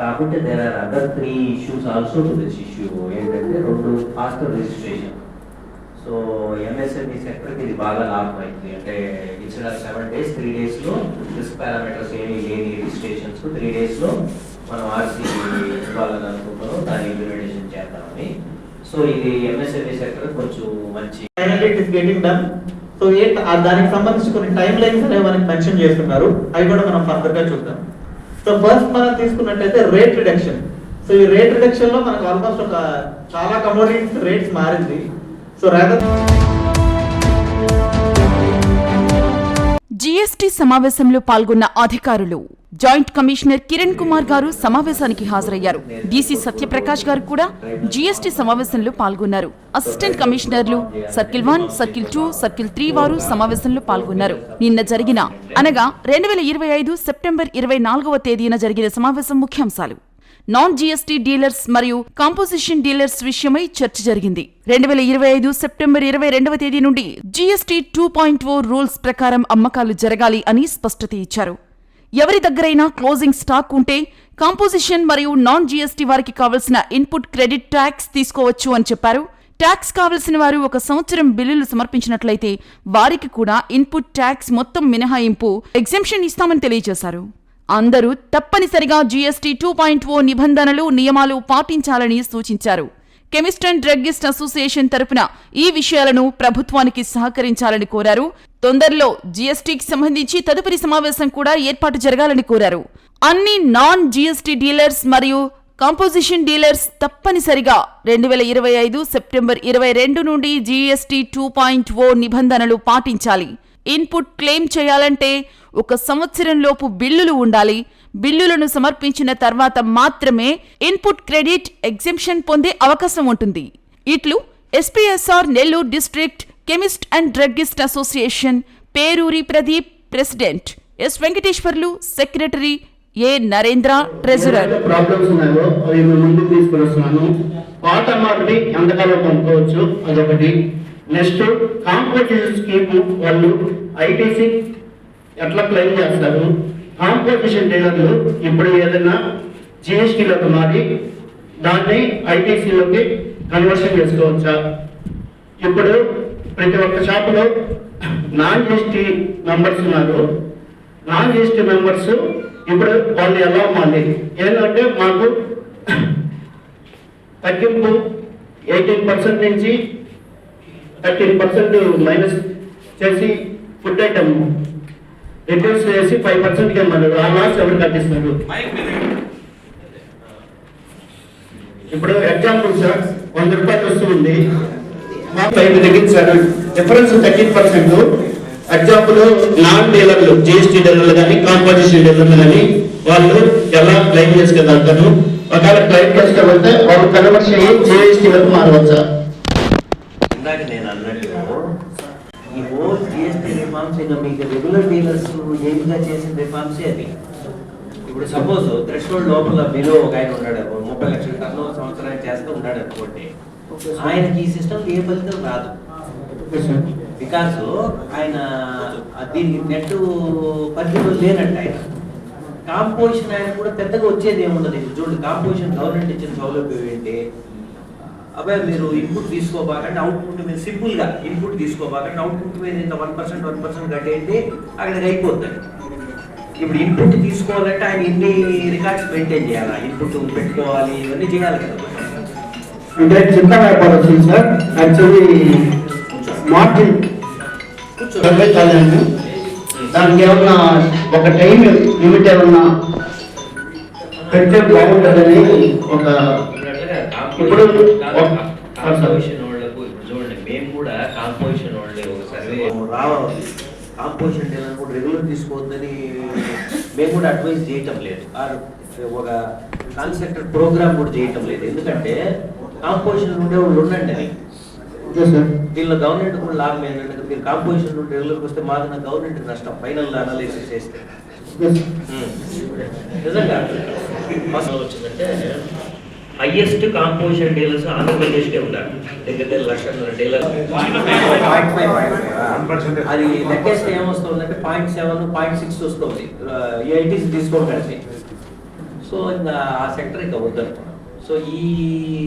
కాకుంటే there are other three issues also to this issue ఏంటంటే రెండు హాస్టల్ రిజిస్ట్రేషన్ సో ఎంఎస్ఎంఈ సెక్టర్కి ఇది బాగా లాభం అయింది. అంటే ఇచ్చిన సెవెన్ డేస్ త్రీ డేస్లో రిస్క్ పారామీటర్స్ ఏమి లేని రిజిస్ట్రేషన్స్ త్రీ డేస్లో మనం ఆర్సీ ఇవ్వాలని అనుకుంటున్నాం. దాన్ని ఇంప్లిమెంటేషన్ చేద్దామని. సో ఇది ఎంఎస్ఎంఈ సెక్టర్ కొంచెం మంచి it is getting done so ఏ దానికి సంబంధించి కొన్ని టైం లైన్స్ అనేవి మనకి మెన్షన్ చేస్తున్నారు. అవి కూడా మనం ఫర్దర్గా చూద్దాం. సో ఫస్ట్ మనం తీసుకున్నట్టయితే రేట్ రిడక్షన్ సో ఈ రేట్ రిడక్షన్లో మనకు ఆల్మోస్ట్ ఒక చాలా కమోడిటీస్ రేట్స్ మారింది. సో రాదర్ జీఎస్టీ సమావేశంలో పాల్గొన్న అధికారులు జాయింట్ కమిషనర్ కిరణ్ కుమార్ గారు సమావేశానికి హాజరయ్యారు. డీసీ సత్యప్రకాష్ గారు కూడా జీఎస్టీ సమావేశంలో పాల్గొన్నారు. అసిస్టెంట్ కమిషనర్లు circle one circle two circle three వారు సమావేశంలో పాల్గొన్నారు. నిన్న జరిగిన అనగా రెండు వేల ఇరవై ఐదు సెప్టెంబర్ ఇరవై నాలుగవ తేదీన జరిగిన సమావేశం ముఖ్యాంశాలు. నాన్ జీఎస్టీ డీలర్స్ మరియు కాంపోజిషన్ డీలర్స్ విషయమై చర్చ జరిగింది. రెండు వేల ఇరవై ఐదు సెప్టెంబర్ ఇరవై రెండవ తేదీ నుండి GST two point O rules ప్రకారం అమ్మకాలు జరగాలి అని స్పష్టత ఇచ్చారు. ఎవరి దగ్గరైనా క్లోజింగ్ స్టాక్ ఉంటే కాంపోజిషన్ మరియు నాన్ జీఎస్టీ వారికి కావలసిన ఇన్పుట్ క్రెడిట్ ట్యాక్స్ తీసుకోవచ్చు అని చెప్పారు. ట్యాక్స్ కావలసిన వారు ఒక సంవత్సరం బిల్లులు సమర్పించినట్లయితే వారికి కూడా ఇన్పుట్ ట్యాక్స్ మొత్తం మినహాయింపు ఎగ్జెంప్షన్ ఇస్తామని తెలియజేశారు. అందరూ తప్పనిసరిగా జీఎస్టీ టూ పాయింట్ ఓ నిబంధనలు నియమాలు పాటించాలని సూచించారు. కెమిస్ట్ అండ్ డ్రగ్గిస్ట్ అసోసియేషన్ తరపున ఈ విషయాలను ప్రభుత్వానికి సహకరించాలని కోరారు. తొందరలో జీఎస్టీకి సంబంధించి తదుపరి సమావేశం కూడా ఏర్పాటు జరగాలని కోరారు. అన్ని నాన్ జీఎస్టీ డీలర్స్ మరియు కాంపోజిషన్ డీలర్స్ తప్పనిసరిగా రెండు వేల ఇరవై ఐదు సెప్టెంబర్ ఇరవై రెండు నుండి జీఎస్టీ టూ పాయింట్ ఓ నిబంధనలు పాటించాలి. ఇన్పుట్ క్లెయిమ్ చేయాలంటే ఒక సంవత్సరంలోపు బిల్లులు ఉండాలి. బిల్లులను సమర్పించిన తర్వాత మాత్రమే ఇన్పుట్ క్రెడిట్ ఎగ్జిబిషన్ పొందే అవకాశం ఉంటుంది. ఇట్లు SPSR Nellore district chemist and druggist association Peruri Pradeep president S Venkateswarlu secretary A Narendra treasurer? Problems ఉన్నాయో అవి ముందు తీసుకొని వస్తున్నాను పాత అమౌంట్ని ఎంతకాలం పంపుకోవచ్చు. అదొకటి. నెక్స్ట్ కాంపోజిషన్ స్కీమ్ వాళ్ళు ఐటీసీ ఎట్లా క్లెయిమ్ చేస్తారు? కాంపోజిషన్ డీలర్లు ఇప్పుడు ఏదైనా జిఎస్టీలోకి మారి దాన్ని ఐటీసీలోకి కన్వర్షన్ చేసుకోవచ్చా? ఇప్పుడు ప్రతి ఒక్క షాపులో నాన్ జిఎస్టీ మెంబర్స్ ఉన్నారు. నాన్ జిఎస్టీ మెంబర్స్ ఇప్పుడు వాళ్ళు ఎలా అమ్మాలి ఏంటంటే మాకు తగ్గింపు ఎయిటీన్ పర్సెంట్ నుంచి థర్టీన్ పర్సెంట్ మైనస్ చేసి ఫుడ్ ఐటమ్ రిడ్యూస్ చేసి ఫైవ్ పర్సెంట్కి అన్నారు ఆ లాస్ ఎవరు కట్టిస్తున్నారు ఇప్పుడు ఎగ్జాంపుల్ సార్ వంద రూపాయలు వస్తుంది. ఫైవ్ తగ్గించారు. Difference thirteen percent. Example non డీలర్లు జిఎస్టీ డీలర్లు కానీ కాంపోజిషన్ డీలర్లు కానీ వాళ్ళు ఎలా క్లెయిమ్ చేసుకెళ్తారు ఒకవేళ క్లెయిమ్ చేసుకోవాలంటే వాళ్ళు కన్వర్షన్ అయ్యి జిఎస్టీలకు మారవచ్చా? ఇందాక నేను అన్నట్టు ఈ హోల్ జిఎస్టీ రిఫార్మ్స్ ఇక మీకు రెగ్యులర్ డీలర్స్ ఏమిగా చేసిన రిఫార్మ్సే అది? ఇప్పుడు సపోజ్ థ్రెషోల్డ్ లోపల బిలో ఒక ఆయన ఉన్నాడు ముప్పై లక్షల టర్న్ సంవత్సరానికి చేస్తూ ఉన్నాడు అనుకోండి ఆయనకి ఈ సిస్టమ్ ఏ ఫలితం రాదు. బికాస్ ఆయన దీనికి నెట్ పరిధిలో లేనట్టు ఆయన. కాంపోజిషన్ ఆయన కూడా పెద్దగా వచ్చేది ఏముండదు. చూడండి కాంపోజిషన్ గవర్నమెంట్ ఇచ్చిన సౌలభ్యం ఏంటి? అబ్బాయి మీరు ఇన్పుట్ తీసుకోబాకండి అవుట్పుట్ మీద సింపుల్గా ఇన్పుట్ తీసుకోబాకండి అవుట్పుట్ మీద ఇంత వన్ పర్సెంట్ వన్ పర్సెంట్ కట్టేయండి అక్కడికి అయిపోతుంది ఇప్పుడు ఇన్పుట్ తీసుకోవాలంటే ఆయన ఎన్ని రికార్డ్స్ మెయింటైన్ చేయాలి? ఇన్పుట్ పెట్టుకోవాలి ఇవన్నీ చేయాలి కదా. అంటే చిన్న వ్యాపారం వచ్చింది సార్ యాక్చువల్లీ మార్జిన్ కాదండి దానికి ఏమన్నా ఒక టైం లిమిట్ ఏమన్నా పెడితే బాగుంటుందని ఒక ఇప్పుడు కాంపోజిషన్ వాళ్ళకు చూడండి మేము కూడా కాంపోజిషన్ వాళ్ళే ఒక సర్వే రావాలి. కాంపోజిషన్ డీలర్ కూడా రెగ్యులర్ తీసుకోవద్దని మేము కూడా అడ్వైస్ చేయటం లేదు. ఆర్ ఒక కాన్సెప్ట్ ప్రోగ్రామ్ కూడా చేయటం లేదు. ఎందుకంటే కాంపోజిషన్ ఉండే వాళ్ళు ఉండండి. అని దీనిలో గవర్నమెంట్ కూడా లాభం ఏంటంటే మీరు కాంపోజిషన్ నుండి రెగ్యులర్కి వస్తే మాకు గవర్నమెంట్ నష్టం. ఫైనల్ అనాలిసిస్ చేస్తే. సార్ నిజంగా? వచ్చిందంటే హైయెస్ట్ కాంపోజిషన్ డీలర్స్ ఆంధ్రప్రదేశ్కే ఉన్నారు. దగ్గర దగ్గర లక్షన్నర డీలర్ అది లెక్కేస్తే ఏమొస్తుందంటే పాయింట్ సెవెన్ పాయింట్ సిక్స్ వస్తుంది. ఏఐటీస్ తీసుకోకండి సో ఇంకా ఆ సెక్టర్ ఇంకా వద్దనుకున్నాం సో ఈ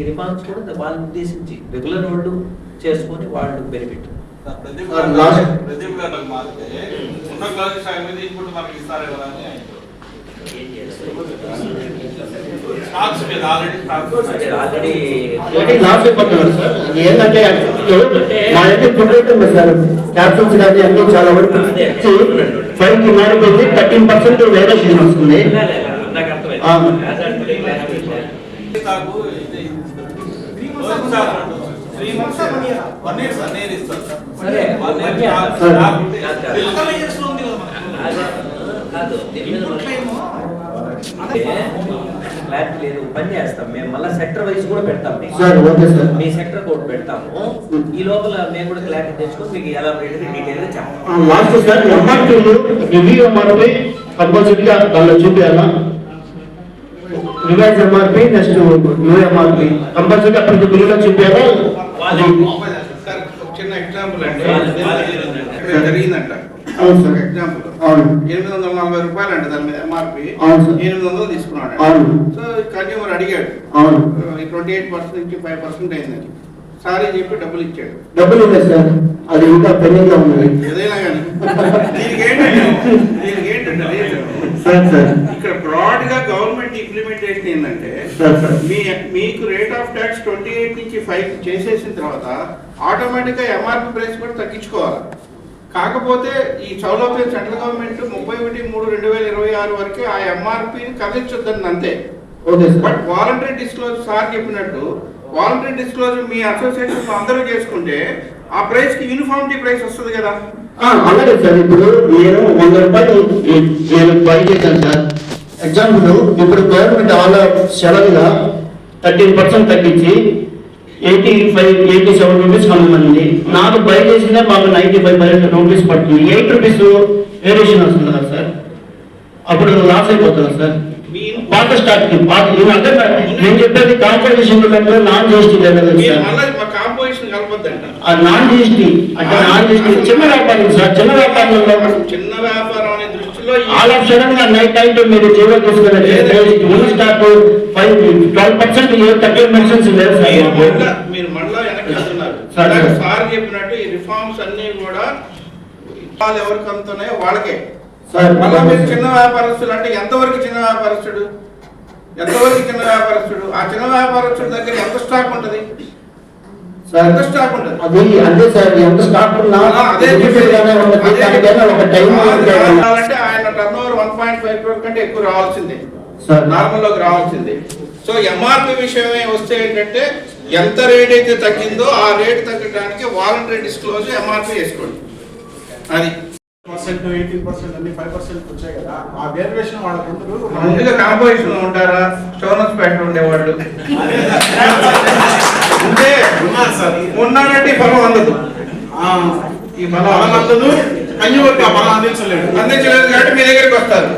రిఫార్మ్స్ కూడా వాళ్ళని ఉద్దేశించి రెగ్యులర్ వాళ్ళు చేసుకొని వాళ్ళు బెనిఫిట్ ప్రదీప్ సార్, గారు లాస్ట్- ప్రదీప్ గారు నాకు మారితే ఉన్న క్లాస్ సాయం మీద ఇప్పుడు మనకి ఇస్తారు కదా అని ఆయన స్టాక్స్ మీద ఆల్రెడీ ఆల్రెడీ లాస్ట్ సార్. ఏంటంటే దగ్గర ఉంది సార్. క్యాప్సూల్స్ కానీ అన్ని చాలా వరకు ఫైవ్కి మారిపోయింది థర్టీన్ పర్సెంట్ వేరియేషన్ వస్తుంది. నాకు ఆ. అర్థమైంది క్లారిటీ లేదు పని చేస్తాం మేము మళ్ళీ సెక్టర్ వైజ్ కూడా పెడతాం మీ సెక్టర్ కోడ్ పెడతాము. ఈ లోపల మేము కూడా క్లారిటీ తెచ్చుకొని మీకు ఎలా డీటెయిల్గా చెప్తాం లాస్ట్ సార్ ఎంఆర్పీలు రివ్యూ ఎంఆర్పీ కంపల్సరీగా దానిలో చూపించాలా revise MRP next new MRP కంపల్సరీగా ప్రతి బిల్లులో చూపించాలా అది చిన్న ఎగ్జాంపుల్ అండి జరిగిందంట అవును సార్. ఎగ్జాంపుల్ అవును. ఎనిమిది వందల నలభై రూపాయలు అంట దాని మీద ఎంఆర్పి అవును సార్. ఎనిమిది వందలు తీసుకున్నాడు. అవును. సో కన్యూమర్ అడిగాడు. అవును. ట్వంటీ ఎయిట్ పర్సెంట్ నుంచి ఫైవ్ పర్సెంట్ అయిందని సారీ చెప్పి డబ్బులు ఇచ్చాడు. డబ్బులు ఉన్నాయి సార్. అది ఇంకా ఏదైనా కానీ. దీనికి ఏంటంటే దీనికి ఏంటంటే ఇక్కడ బ్రాడ్గా గవర్నమెంట్ ఇంప్లిమెంటేషన్ ఏంటంటే మీ మీకు rate of tax twenty eight నుంచి ఫైవ్ చేసేసిన తర్వాత ఆటోమేటిక్గా ఎంఆర్పి ప్రైస్ కూడా తగ్గించుకోవాలి. కాకపోతే ఈ సౌలభ్యం సెంట్రల్ గవర్నమెంట్ ముప్పై ఒకటి మూడు రెండు వేల ఇరవై ఆరు వరకు ఆ ఎంఆర్పిని కదిలించొద్దని అంతే. బట్ వాలంటరీ డిస్క్లోజ్ సార్ చెప్పినట్టు వాలంటరీ డిస్క్లోజ్ మీ అసోసియేషన్ అందరూ చేసుకుంటే ఆ ప్రైస్కి యూనిఫామిటీ ప్రైస్ వస్తుంది కదా. అలాగే సార్ ఇప్పుడు నేను వంద రూపాయలు నేను బై చేశాను సార్. ఎగ్జాంపుల్ ఇప్పుడు గవర్నమెంట్ ఆల్ సెలవుగా థర్టీన్ పర్సెంట్ తగ్గించి eighty five eighty seven rupees కమ్మమంది నాకు బై చేసిందే మాకు నైంటీ ఫైవ్ పర్సెంట్ రూపీస్ పడుతుంది. ఎయిట్ రూపీస్ వేరియేషన్ వస్తుంది కదా సార్? అప్పుడు లాస్ అయిపోతుంది సార్? కి పాత నేను అంటే నేను చెప్పేది competition level non GST level మీరు సార్. మళ్ళీ మా కాంపోజిషన్ కలపొద్దంట. ఆ నాన్ జిఎస్టీ అంటే నాన్ జిఎస్టీ చిన్న వ్యాపారం సార్ చిన్న వ్యాపారంలో చిన్న వ్యాపారం అనే దృష్టిలో ఆల్ ఆఫ్ సడన్గా నైట్ టైం తో మీరు జీవో తీసుకున్నట్లయితే ఉన్న stock five twelve percent thirty percent లేదు సార్. మీరు. మళ్ళా వెనక్కి వెళ్తున్నారు సార్, చెప్పినట్టు ఈ రిఫార్మ్స్ అన్ని కూడా ఎవరికి అందుతున్నాయో వాళ్ళకే. మీరు చిన్న వ్యాపారస్తులు అంటే ఎంతవరకు చిన్న వ్యాపారస్తుడు? ఎంతవరకు చిన్న వ్యాపారస్తుడు? ఆ చిన్న వ్యాపారస్తుడి దగ్గర ఎంత స్టాక్ ఉంటది? సార్ ఎంత స్టాక్ ఉంటది? అది సార్ ఎంత స్టాక్ ఉన్నా ఆ, అదే ఒక టైం ఆయన turnover one point five crore కంటే ఎక్కువ రావాల్సిందే. సార్ నార్మల్లోకి రావాల్సిందే సో ఎంఆర్పి విషయమే వస్తే ఏంటంటే ఎంత రేట్ అయితే తగ్గిందో ఆ రేట్ తగ్గడానికి వాలంటరీ డిస్క్లోజ్ ఎంఆర్పి వేసుకోండి. అది. పర్సెంట్ ఎయిటీన్ పర్సెంట్ అన్ని ఫైవ్ పర్సెంట్ వచ్చాయి కదా. ఆ వేరియేషన్ వాళ్ళకి ఉండదు ముందుగా కాంపోజిషన్ ఉంటారా? స్టోనస్ పేట ఉండేవాళ్ళు. ఉంటే ఉన్నారు సార్ ఉన్నాడంటే ఫలం అందదు. ఆ, ఈ బలం ఫలం అందదు. కన్యూవర్కి ఆ బలం అందించలేడు అందించలేదు కాబట్టి మీ దగ్గరికి వస్తారు.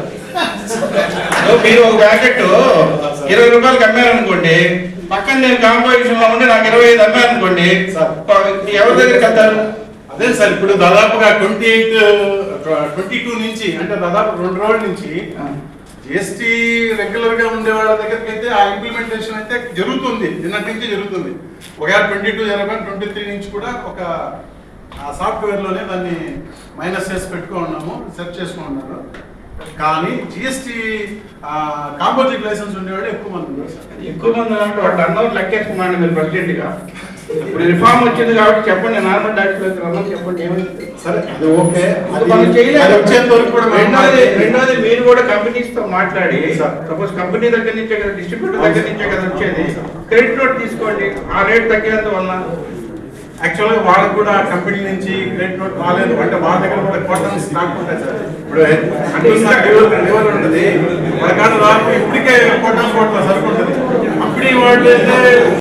మీరు ఒక ప్యాకెట్ ఇరవై రూపాయలకి అమ్మారనుకోండి పక్కన నేను కాంపోజిషన్లో ఉండి నాకు ఇరవై ఐదు అమ్మారనుకోండి ఎవరి దగ్గరికి వెళ్తారు? అదే సార్ ఇప్పుడు దాదాపుగా ట్వంటీ ఎయిట్ ట్వంటీ టూ నుంచి అంటే దాదాపు రెండు రోజుల నుంచి జిఎస్టీ రెగ్యులర్గా ఉండే వాళ్ళ దగ్గరికి అయితే ఆ ఇంప్లిమెంటేషన్ అయితే జరుగుతుంది. నిన్నటి నుంచి జరుగుతుంది. ఒకవేళ ట్వంటీ టూ జరగక ట్వంటీ త్రీ నుంచి కూడా ఒక ఆ సాఫ్ట్వేర్లోనే దాన్ని మైనస్ చేసి పెట్టుకో ఉన్నాము సెర్చ్ చేసుకుని ఉన్నారు. కానీ జిఎస్టీ కాంపోజిట్ లైసెన్స్ ఉండేవాడు ఎక్కువ మంది ఉన్నారు సార్. ఎక్కువ మంది అంటే టర్న్ ఓవర్ లెక్కేసుకున్నాను మీరు ప్రెసిడెంట్గా ఇప్పుడు రిఫార్మ్ వచ్చింది కాబట్టి చెప్పండి నార్మల్ డాక్టర్ రమ్మని చెప్పండి ఏమైంది? సరే. అది ఓకే. అది మనం చేయలేము. అది వచ్చేంత వరకు కూడా మనం రెండోది రెండోది మీరు కూడా కంపెనీస్తో మాట్లాడి. సపోజ్ కంపెనీ దగ్గర నుంచే కదా డిస్ట్రిబ్యూటర్ దగ్గర నుంచే కదా వచ్చేది. క్రెడిట్ నోట్ తీసుకోండి. ఆ రేట్ తగ్గినంత వల్ల. యాక్చువల్గా వాళ్ళకి కూడా కంపెనీ నుంచి క్రెడిట్ నోట్ రాలేదు. అంటే వాళ్ళ దగ్గర కూడా స్టాక్ ఉంటాయి సార్. ఇప్పుడు అంటే లివర్ ఉంటుంది. వాళ్ళ కాదు రాకు ఇప్పటికే క్వార్టర్ కోట్ల సరుకు ఉంటుంది అప్పుడు వాళ్ళు అయితే